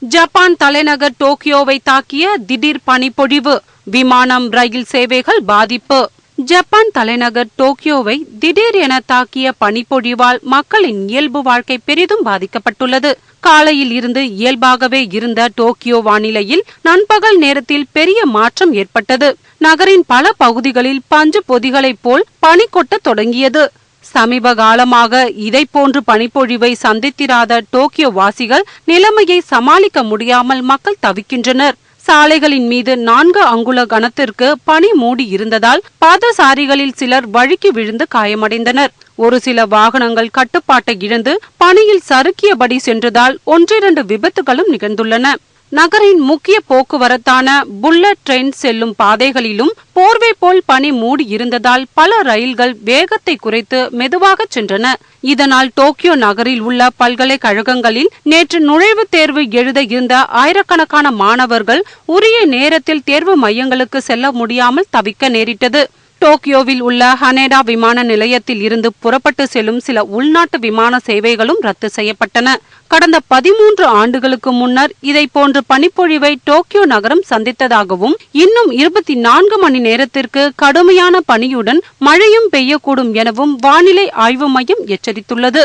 Japan தலைநகர் டோக்கியோவை தாக்கிய திடீர் பனிப்பொழிவு விமானம் ரயில் சேவைகள் பாதிப்பு. ஜப்பான் தலைநகர் டோக்கியோவை திடீர் என தாக்கிய பனிப்பொழிவால் மக்களின் இயல்பு வாழ்க்கை பெரிதும் பாதிக்கப்பட்டுள்ளது. காலையில் இருந்து இயல்பாகவே இருந்த டோக்கியோ வானிலையில் நண்பகல் நேரத்தில் பெரிய மாற்றம் ஏற்பட்டது. நகரின் பல பகுதிகளில் பஞ்சு பொதிகளைப் போல் பனி கொட்டத் தொடங்கியது. சமீப காலமாக இதை போன்று பனிப்பொழிவை சந்தித்திராத டோக்கியோ வாசிகள் நிலைமையை சமாளிக்க முடியாமல் மக்கள் தவிக்கின்றனர். சாலைகளின் மீது நான்கு அங்குல கனத்திற்கு பனி மூடி இருந்ததால் பாதசாரிகளில் சிலர் வழுக்கி விழுந்து காயமடைந்தனர். ஒரு சில வாகனங்கள் கட்டுப்பாட்டை இழந்து பனியில் சறுக்கியபடி சென்றதால் ஒன்றிரண்டு விபத்துகளும் நிகழ்ந்துள்ளன. நகரின் முக்கிய போக்குவரத்தான புல்லட் ட்ரெயின் செல்லும் பாதைகளிலும் போர்வை போல் பனி மூடி இருந்ததால் பல ரயில்கள் வேகத்தை குறைத்து மெதுவாக சென்றன. இதனால் டோக்கியோ நகரில் உள்ள பல்கலைக்கழகங்களில் நேற்று நுழைவுத் தேர்வு எழுத இருந்த ஆயிரக்கணக்கான மாணவர்கள் உரிய நேரத்தில் தேர்வு மையங்களுக்கு செல்ல முடியாமல் தவிக்க நேரிட்டது. டோக்கியோவில் உள்ள ஹனேடா விமான நிலையத்தில் இருந்து புறப்பட்டு செல்லும் சில உள்நாட்டு விமான சேவைகளும் ரத்து செய்யப்பட்டன. கடந்த பதிமூன்று ஆண்டுகளுக்கு முன்னர் இதை போன்ற பனிப்பொழிவை டோக்கியோ நகரம் சந்தித்ததாகவும் இன்னும் இருபத்தி நான்கு மணி நேரத்திற்கு கடுமையான பனியுடன் மழையும் பெய்யக்கூடும் எனவும் வானிலை ஆய்வு மையம் எச்சரித்துள்ளது.